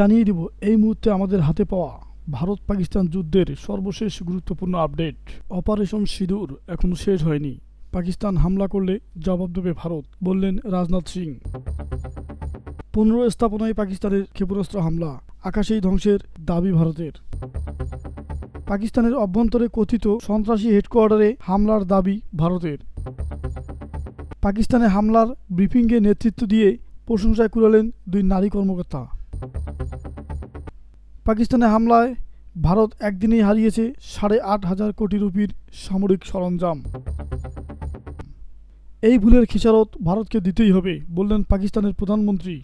জানিয়ে দিব, এই মুহূর্তে আমাদের হাতে পাওয়া ভারত পাকিস্তান যুদ্ধের সর্বশেষ গুরুত্বপূর্ণ আপডেট। অপারেশন সিঁদুর এখনও শেষ হয়নি। পাকিস্তান হামলা করলে জবাব দেবে ভারত, বললেন রাজনাথ সিং। পনেরো স্থাপনায় পাকিস্তানের ক্ষেপণাস্ত্র হামলা, আকাশেই ধ্বংসের দাবি ভারতের। পাকিস্তানের অভ্যন্তরে কথিত সন্ত্রাসী হেডকোয়ার্টারে হামলার দাবি ভারতের। পাকিস্তানে হামলার ব্রিফিংয়ে নেতৃত্ব দিয়ে প্রশংসায় কুড়ালেন দুই নারী কর্মকর্তা। পাকিস্তানে হামলায় ভারত একদিনেই হারিয়েছে সাড়ে আট হাজার কোটি রুপির সামরিক সরঞ্জাম। এই ভুলের খেসারত ভারতকে দিতেই হবে, বললেন পাকিস্তানের প্রধানমন্ত্রী।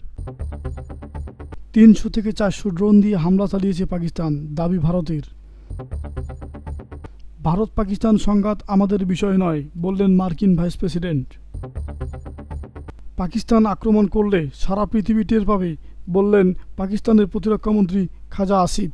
তিনশো থেকে চারশো ড্রোন দিয়ে হামলা চালিয়েছে পাকিস্তান, দাবি ভারতের। ভারত পাকিস্তান সংঘাত আমাদের বিষয় নয়, বললেন মার্কিন ভাইস প্রেসিডেন্ট। পাকিস্তান আক্রমণ করলে সারা পৃথিবী টের পাবে, বললেন পাকিস্তানের প্রতিরক্ষামন্ত্রী খাজা আসিফ।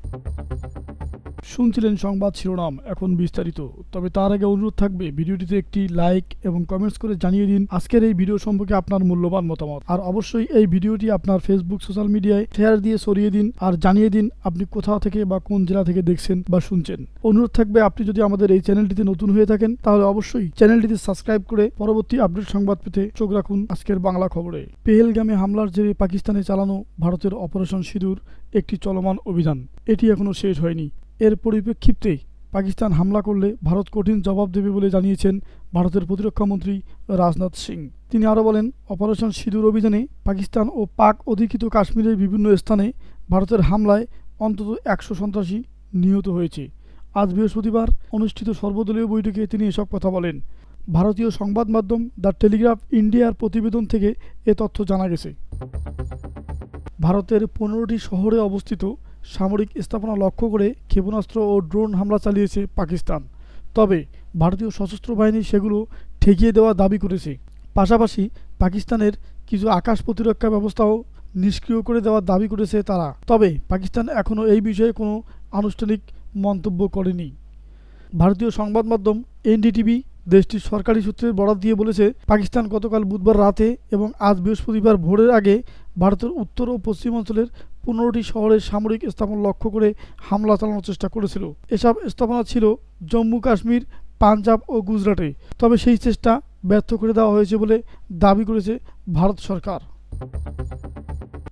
শুনছিলেন সংবাদ শিরোনাম, এখন বিস্তারিত। তবে তার আগে অনুরোধ থাকবে, ভিডিওটিতে একটি লাইক এবং কমেন্টস করে জানিয়ে দিন আজকের এই ভিডিও সম্পর্কে আপনার মূল্যবান মতামত। আর অবশ্যই এই ভিডিওটি আপনার ফেসবুক সোশ্যাল মিডিয়ায় শেয়ার দিয়ে সরিয়ে দিন আর জানিয়ে দিন আপনি কোথা থেকে বা কোন জেলা থেকে দেখছেন বা শুনছেন। অনুরোধ থাকবে, আপনি যদি আমাদের এই চ্যানেলটিতে নতুন হয়ে থাকেন, তাহলে অবশ্যই চ্যানেলটিতে সাবস্ক্রাইব করে পরবর্তী আপডেট সংবাদ পেতে চোখ রাখুন আজকের বাংলা খবরে। পেহেলগামে হামলার জেরে পাকিস্তানে চালানো ভারতের অপারেশন সিঁদুর, একটি চলমান অভিযান। এটি এখনও শেষ হয়নি। এর পরিপ্রেক্ষিতে পাকিস্তান হামলা করলে ভারত কঠিন জবাব দেবে বলে জানিয়েছেন ভারতের প্রতিরক্ষামন্ত্রী রাজনাথ সিং। তিনি আরও বলেন, অপারেশন সিঁদুর অভিযানে পাকিস্তান ও পাক অধিকৃত কাশ্মীরের বিভিন্ন স্থানে ভারতের হামলায় অন্তত একশো সন্ত্রাসী নিহত হয়েছে। আজ বৃহস্পতিবার অনুষ্ঠিত সর্বদলীয় বৈঠকে তিনি এসব কথা বলেন। ভারতীয় সংবাদ মাধ্যম দ্য টেলিগ্রাফ ইন্ডিয়ার প্রতিবেদন থেকে এ তথ্য জানা গেছে। ভারতের পনেরোটি শহরে অবস্থিত সামরিক স্থাপনা লক্ষ্য করে ক্ষেপণাস্ত্র ও ড্রোন হামলা চালিয়েছে পাকিস্তান। তবে ভারতীয় সশস্ত্র বাহিনী সেগুলো ঠেকিয়ে দেওয়ার দাবি করেছে। পাশাপাশি পাকিস্তানের কিছু আকাশ প্রতিরক্ষা ব্যবস্থাও নিষ্ক্রিয় করে দেওয়ার দাবি করেছে তারা। তবে পাকিস্তান এখনও এই বিষয়ে কোনো আনুষ্ঠানিক মন্তব্য করেনি। ভারতীয় সংবাদ মাধ্যম এনডিটিভি দেশটির সরকারি সূত্রের বরাত দিয়ে বলেছে, পাকিস্তান গতকাল বুধবার রাতে এবং আজ বৃহস্পতিবার ভোরের আগে ভারতের উত্তর ও পশ্চিমাঞ্চলের পনেরোটি শহরের সামরিক স্থাপনা লক্ষ্য করে হামলা চালানোর চেষ্টা করেছিল। এসব স্থাপনা ছিল জম্মু, কাশ্মীর, পাঞ্জাব ও গুজরাটে। তবে সেই চেষ্টা ব্যর্থ করে দেওয়া হয়েছে বলে দাবি করেছে ভারত সরকার।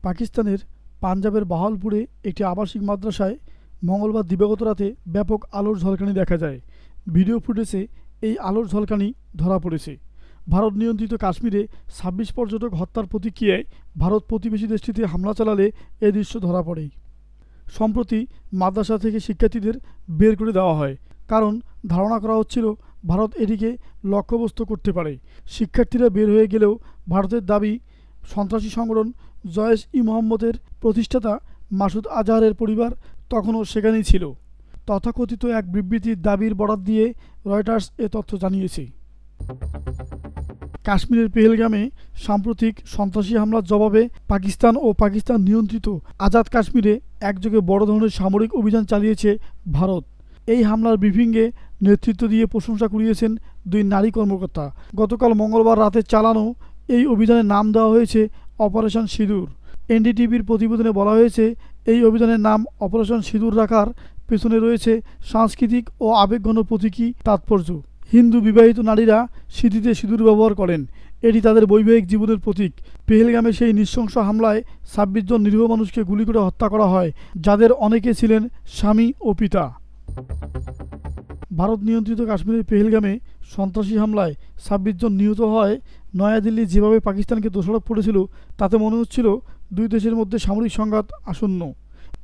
পাকিস্তানের পাঞ্জাবের বাহালপুরে একটি আবাসিক মাদ্রাসায় মঙ্গলবার দিবাগত রাতে ব্যাপক আলোর ঝলকানি দেখা যায়। ভিডিও ফুটেজে এই আলোর ঝলকানি ধরা পড়েছে। ভারত নিয়ন্ত্রিত কাশ্মীরে ছাব্বিশ পর্যটক হত্যার প্রতিক্রিয়ায় ভারত প্রতিবেশী দেশটিতে হামলা চালালে এ দৃশ্য ধরা পড়ে সম্প্রতি মাদ্রাসা থেকে শিক্ষার্থীদের বের করে দেওয়া হয়। কারণ ধারণা করা হচ্ছিল ভারত এটিকে লক্ষ্যবস্তু করতে পারে। শিক্ষার্থীরা বের হয়ে গেলেও ভারতের দাবি, সন্ত্রাসী সংগঠন জয়েশ ই মোহাম্মদের প্রতিষ্ঠাতা মাসুদ আজহারের পরিবার তখনও সেখানেই ছিল। তথাকথিত এক বিবৃতির দাবির বরাত দিয়ে রয়টার্স এ তথ্য জানিয়েছে। কাশ্মীরের পেহেলগামে সাম্প্রতিক সন্ত্রাসী হামলার জবাবে পাকিস্তান ও পাকিস্তান নিয়ন্ত্রিত আজাদ কাশ্মীরে একযোগে বড় ধরনের সামরিক অভিযান চালিয়েছে ভারত। এই হামলার ব্রিফিংয়ে নেতৃত্ব দিয়ে প্রশংসা কুড়িয়েছেন দুই নারী কর্মকর্তা। গতকাল মঙ্গলবার রাতে চালানো এই অভিযানের নাম দেওয়া হয়েছে অপারেশন সিঁদুর। এনডিটিভির প্রতিবেদনে বলা হয়েছে, এই অভিযানের নাম অপারেশন সিঁদুর রাখার পেছনে রয়েছে সাংস্কৃতিক ও আবেগঘন প্রতীকী তাৎপর্য। হিন্দু বিবাহিত নারীরা স্মৃতিতে সিঁদুর ব্যবহার করেন। এটি তাদের বৈবাহিক জীবনের প্রতীক। পেহেলগামে সেই নৃশংস হামলায় ছাব্বিশ জন নিরীহ মানুষকে গুলি করে হত্যা করা হয়, যাদের অনেকে ছিলেন স্বামী ও পিতা। ভারত নিয়ন্ত্রিত কাশ্মীরের পেহেলগামে সন্ত্রাসী হামলায় ছাব্বিশ জন নিহত হয় নয়াদিল্লি যেভাবে পাকিস্তানকে দোষারোপ করেছিল, তাতে মনে হচ্ছিল দুই দেশের মধ্যে সামরিক সংঘাত আসন্ন।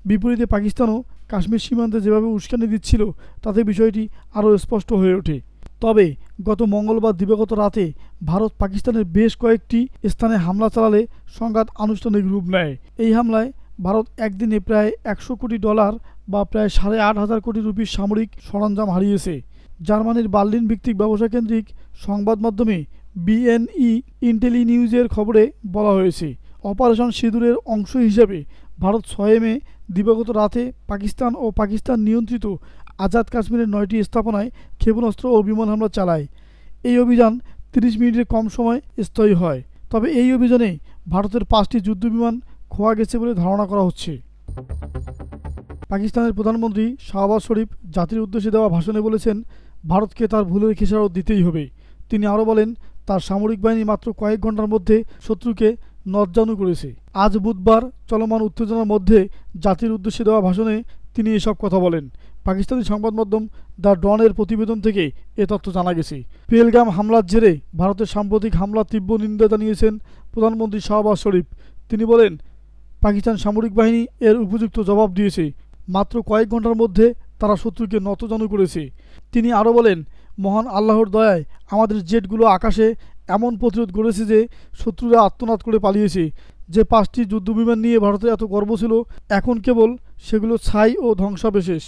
বিপরীতে পাকিস্তানও কাশ্মীর সীমান্তে যেভাবে উস্কানি দিচ্ছিল, তাতে বিষয়টি আরও স্পষ্ট হয়ে ওঠে। তবে গত মঙ্গলবার দিবাগত রাতে ভারত পাকিস্তানের বেশ কয়েকটি স্থানে হামলা চালালে সংঘাত আনুষ্ঠানিক রূপ নেয়। এই হামলায় ভারত একদিনে প্রায় একশো কোটি ডলার বা প্রায় সাড়ে আট হাজার কোটি রুপির সামরিক সরঞ্জাম হারিয়েছে। জার্মানির বার্লিন ভিত্তিক ব্যবসা কেন্দ্রিক সংবাদ মাধ্যমে বিএনই ইন্টেলি নিউজের খবরে বলা হয়েছে, অপারেশন সিঁদুরের অংশ হিসেবে ভারত ছয় মে দিবাগত রাতে পাকিস্তান ও পাকিস্তান নিয়ন্ত্রিত আজাদ কাশ্মীরের নয়টি স্থাপনায় ক্ষেপণাস্ত্র ও বিমান হামলা চালায়। এই অভিযান তিরিশ মিনিটের কম সময় স্থায়ী হয়। তবে এই অভিযানে ভারতের পাঁচটি যুদ্ধবিমান খোয়া গেছে বলে ধারণা করা হচ্ছে। পাকিস্তানের প্রধানমন্ত্রী শাহবাজ শরীফ জাতির উদ্দেশ্যে দেওয়া ভাষণে বলেছেন, ভারতকে তার ভুলের খেসারত দিতেই হবে। তিনি আরও বলেন, তার সামরিক বাহিনী মাত্র কয়েক ঘণ্টার মধ্যে শত্রুকে নজ্জানু করেছে। আজ বুধবার চলমান উত্তেজনার মধ্যে জাতির উদ্দেশ্যে দেওয়া ভাষণে তিনি এসব কথা বলেন। পাকিস্তানি সংবাদ মাধ্যম দ্য ডনের প্রতিবেদন থেকে এ তথ্য জানা গেছে। পেলগাম হামলার জেরে ভারতের সাম্প্রতিক হামলা তীব্র নিন্দা জানিয়েছেন প্রধানমন্ত্রী শাহবাজ শরীফ। তিনি বলেন, পাকিস্তান সামরিক বাহিনী এর উপযুক্ত জবাব দিয়েছে। মাত্র কয়েক ঘণ্টার মধ্যে তারা শত্রুকে নতজানু করেছে। তিনি আরও বলেন, মহান আল্লাহর দয়ায় আমাদের জেটগুলো আকাশে এমন প্রতিরোধ গড়েছে যে শত্রুরা আত্মনাদ করে পালিয়েছে। যে পাঁচটি যুদ্ধবিমান নিয়ে ভারতের এত গর্ব ছিল, এখন কেবল সেগুলো ছাই ও ধ্বংসাবশেষ।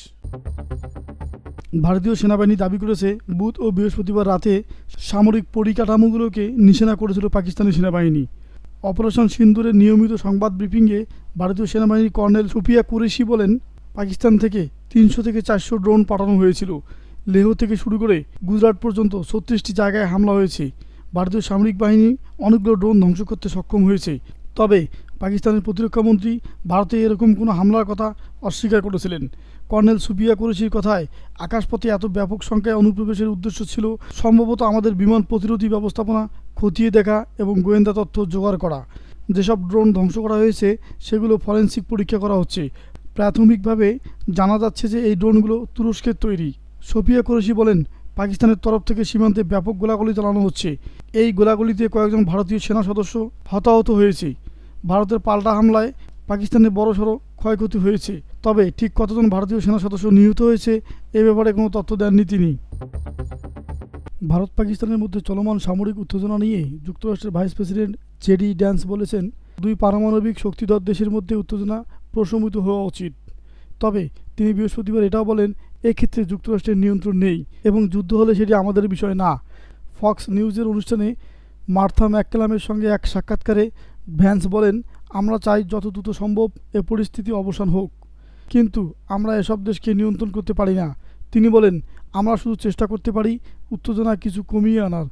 ভারতীয় সেনাবাহিনী দাবি করেছে, বুধ ও বৃহস্পতিবার রাতে সামরিক পরিকাঠামোগুলোকে নিশানা করেছিল পাকিস্তানি সেনাবাহিনী। অপারেশন সিন্দুরের নিয়মিত সংবাদ ব্রিফিংয়ে ভারতীয় সেনাবাহিনীর কর্নেল সুফিয়া কুরেশি বলেন, পাকিস্তান থেকে তিনশো থেকে চারশো ড্রোন পাঠানো হয়েছিল। লেহ থেকে শুরু করে গুজরাট পর্যন্ত ছত্রিশটি জায়গায় হামলা হয়েছে। ভারতীয় সামরিক বাহিনী অনেকগুলো ড্রোন ধ্বংস করতে সক্ষম হয়েছে। তবে পাকিস্তানের প্রতিরক্ষা মন্ত্রী ভারতে এরকম কোনো হামলার কথা অস্বীকার করেছিলেন। কর্নেল সুপিয়া কুরেশির কথায়, আকাশপথে এত ব্যাপক সংখ্যায় অনুপ্রবেশের উদ্দেশ্য ছিল সম্ভবত আমাদের বিমান প্রতিরোধী ব্যবস্থাপনা, খতিয়ে দেখা এবং গোয়েন্দা তথ্য জোগাড় করা। যেসব ড্রোন ধ্বংস করা হয়েছে, সেগুলো ফরেন্সিক পরীক্ষা করা হচ্ছে। প্রাথমিকভাবে জানা যাচ্ছে যে এই ড্রোনগুলো তুরস্কের তৈরি। সোফিয়া কুরেশি বলেন, পাকিস্তানের তরফ থেকে সীমান্তে ব্যাপক গোলাগুলি চালানো হচ্ছে। এই গোলাগুলিতে কয়েকজন ভারতীয় সেনা সদস্য হতাহত হয়েছে। ভারতের পাল্টা হামলায় পাকিস্তানের বড়সড় ক্ষয়ক্ষতি হয়েছে। তবে ঠিক কতজন ভারতীয় সেনা সদস্য নিহত হয়েছে, এ ব্যাপারে কোনো তথ্য দেননি তিনি। ভারত পাকিস্তানের মধ্যে চলমান সামরিক উত্তেজনা নিয়ে যুক্তরাষ্ট্রের ভাইস প্রেসিডেন্ট জেডি ড্যান্স বলেছেন, দুই পারমাণবিক শক্তিধর দেশের মধ্যে উত্তেজনা প্রশমিত হওয়া উচিত। তবে তিনি বৃহস্পতিবার এটাও বলেন, এক্ষেত্রে যুক্তরাষ্ট্রের নিয়ন্ত্রণ নেই এবং যুদ্ধ হলে সেটি আমাদের বিষয় না। ফক্স নিউজের অনুষ্ঠানে মার্থা ম্যাককেলামের সঙ্গে এক সাক্ষাৎকারে ভ্যান্স বলেন, আমরা চাই যত দ্রুত সম্ভব এ পরিস্থিতি অবসান হোক। কিন্তু আমরা এসব দেশকে নিয়ন্ত্রণ করতে পারি না। তিনি বলেন, আমরা শুধু চেষ্টা করতে পারি উত্তেজনা কিছু কমিয়ে আনার।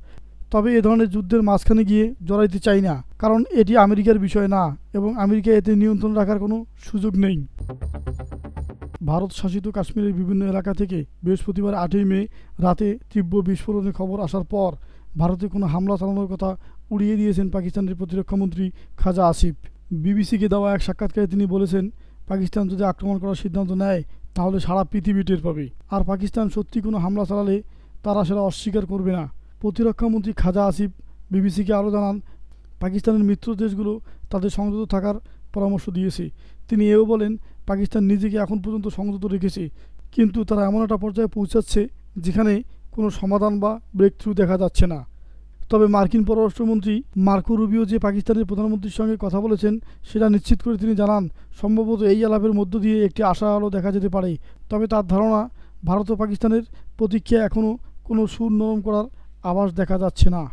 তবে এ ধরনের যুদ্ধের মাঝখানে গিয়ে জড়াইতে চাই না, কারণ এটি আমেরিকার বিষয় না এবং আমেরিকা এতে নিয়ন্ত্রণ রাখার কোনো সুযোগ নেই। ভারত শাসিত কাশ্মীরের বিভিন্ন এলাকা থেকে বৃহস্পতিবার আটই মে রাতে তীব্র বিস্ফোরণের খবর আসার পর ভারতে কোনো হামলা চালানোর কথা উড়িয়ে দিয়েছেন পাকিস্তানের প্রতিরক্ষামন্ত্রী খাজা আসিফ। বিবিসিকে দেওয়া এক সাক্ষাৎকারে তিনি বলেছেন, পাকিস্তান যদি আক্রমণ করার সিদ্ধান্ত নেয়, তাহলে সারা পৃথিবী টের পাবে। আর পাকিস্তান সত্যি কোনো হামলা চালালে তারা সেটা অস্বীকার করবে না। প্রতিরক্ষামন্ত্রী খাজা আসিফ বিবিসিকে আরও জানান, পাকিস্তানের মিত্র দেশগুলো তাদের সংযত থাকার পরামর্শ দিয়েছে। তিনি এও বলেন, পাকিস্তান নিজেকে এখন পর্যন্ত সংযত রেখেছে, কিন্তু তারা এমন একটা পর্যায়ে পৌঁছাচ্ছে যেখানে কোনো সমাধান বা ব্রেক থ্রু দেখা যাচ্ছে না। তবে মার্কিন পররাষ্ট্রমন্ত্রী মার্কো রুবিও যে পাকিস্তানের প্রধানমন্ত্রীর সঙ্গে কথা বলেছেন, সেটা নিশ্চিত করে তিনি জানান, সম্ভবত এই আলাপের মধ্য দিয়ে একটি আশা আলো দেখা যেতে পারে। তবে তার ধারণা, ভারত ও পাকিস্তানের প্রতীক্ষা এখনও কোনো সুর নরম করার আভাস দেখা যাচ্ছে না।